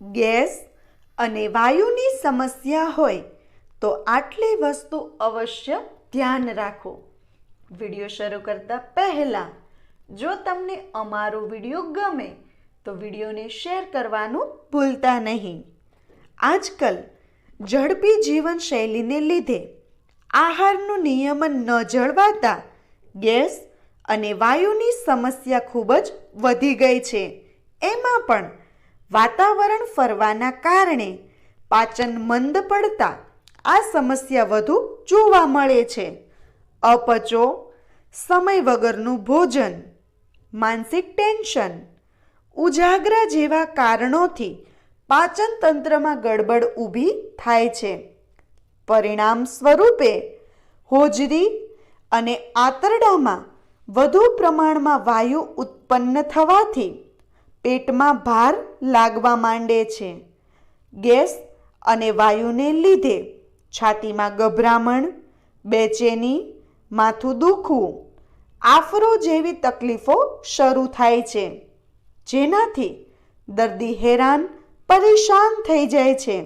Gas અને વાયુની સમસ્યા હોય તો આટલી વસ્તુ અવશ્ય ધ્યાન રાખો. વીડિયો શરૂ કરતા પહેલાં, જો તમને અમારો વીડિયો ગમે, તો વિડીયોને શેર કરવાનું ભૂલતા નહીં. આજકાલ, ઝડપી જીવનશૈલીને લીધે આહારનું નિયમન ન જળવાતા ગેસ અને વાયુની સમસ્યા ખૂબ જ વધી ગઈ છે. એમાં પણ વાતાવરણ ફરવાના કારણે પાચન મંદ પડતા આ સમસ્યા વધુ જોવા મળે છે. અપચો, સમય વગરનું ભોજન, માનસિક ટેન્શન, ઉજાગરા જેવા કારણોથી પાચન તંત્રમાં ગડબડ ઊભી થાય છે. પરિણામ સ્વરૂપે હોજરી અને આંતરડામાં વધુ પ્રમાણમાં વાયુ ઉત્પન્ન થવાથી પેટમાં ભાર લાગવા માંડે છે. ગેસ અને વાયુને લીધે છાતીમાં ગભરામણ, બેચેની, માથું દુખવું, આફરો જેવી તકલીફો શરૂ થાય છે, જેનાથી દર્દી હેરાન, પરેશાન થઈ જાય છે.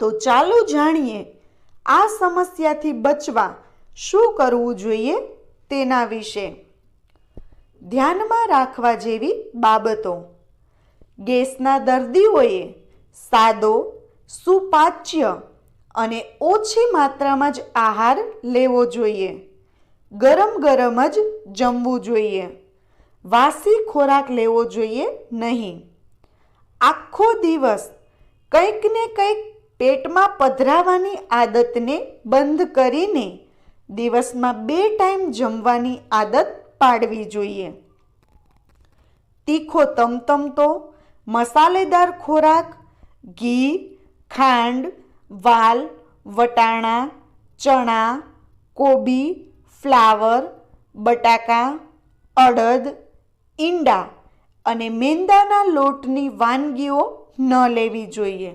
તો ચાલો જાણીએ આ સમસ્યાથી બચવા શું કરવું જોઈએ તેના વિશે. ધ્યાનમાં રાખવા જેવી બાબતો. ગેસના દર્દીઓએ સાદો, સુપાચ્ય અને ઓછી માત્રામાં જ આહાર લેવો જોઈએ. ગરમ ગરમ જ જમવું જોઈએ. વાસી ખોરાક લેવો જોઈએ નહીં. આખો દિવસ કંઈક ને કંઈક પેટમાં પધરાવાની આદતને બંધ કરીને દિવસમાં બે ટાઈમ જમવાની આદત પાડવી જોઈએ. તીખો તમતમતો મસાલેદાર ખોરાક, ઘી, ખાંડ, વાલ, વટાણા, ચણા, કોબી, ફ્લાવર, બટાકા, અડદ, ઈંડા અને મેંદાના લોટની વાનગીઓ ન લેવી જોઈએ.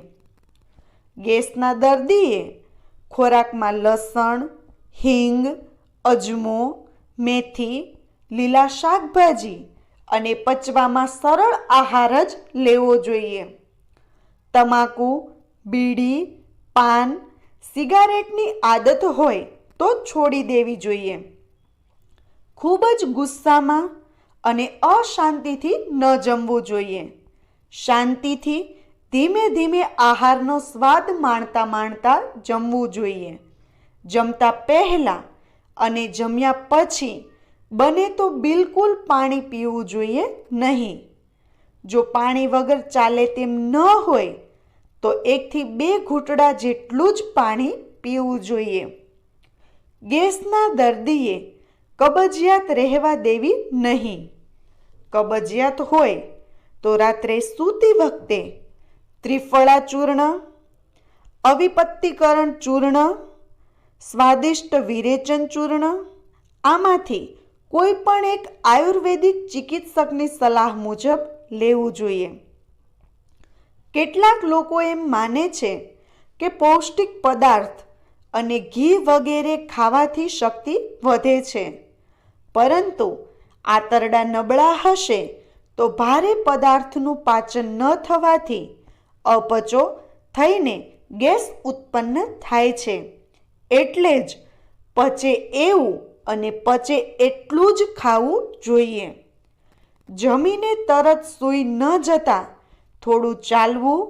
ગેસના દર્દીએ ખોરાકમાં લસણ, હિંગ, અજમો, મેથી લીલા શાકભાજી અને પચવામાં સરળ આહાર જ લેવો જોઈએ. તમાકુ, બીડી, પાન, સિગારેટની આદત હોય તો છોડી દેવી જોઈએ. ખૂબ જ ગુસ્સામાં અને અશાંતિથી ન જમવું જોઈએ. શાંતિથી ધીમે ધીમે આહારનો સ્વાદ માણતા માણતા જમવું જોઈએ. જમતા પહેલાં અને જમ્યા પછી બને તો બિલકુલ પાણી પીવું જોઈએ નહીં. જો પાણી વગર ચાલે તેમ ન હોય, તો એકથી બે ઘૂંટડા જેટલું જ પાણી પીવું જોઈએ. ગેસના દર્દીએ કબજિયાત રહેવા દેવી નહીં. કબજિયાત હોય તો રાત્રે સૂતી વખતે ત્રિફળા ચૂર્ણ અવિપત્તિકરણ ચૂર્ણ, સ્વાદિષ્ટ વિરેચન ચૂર્ણ, આમાંથી કોઈ પણ એક આયુર્વેદિક ચિકિત્સકની સલાહ મુજબ લેવું જોઈએ. કેટલાક લોકો એમ માને છે કે પૌષ્ટિક પદાર્થ અને ઘી વગેરે ખાવાથી શક્તિ વધે છે. પરંતુ આંતરડા નબળા હશે તો ભારે પદાર્થનું પાચન ન થવાથી અપચો થઈને ગેસ ઉત્પન્ન થાય છે. એટલે જ પચે એવું અને પચે એટલું જ ખાવું જોઈએ. જમીને તરત સૂઈ ન જતા થોડું ચાલવું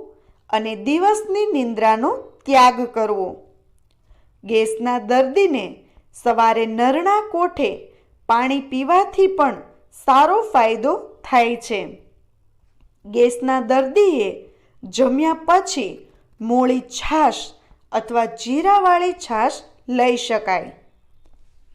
અને દિવસની નિંદ્રાનો ત્યાગ કરવો. ગેસના દર્દીને સવારે નરણા કોઠે પાણી પીવાથી પણ સારો ફાયદો થાય છે. ગેસના દર્દીએ જમ્યા પછી મોળી છાશ અથવા જીરાવાળી છાશ લઈ શકાય.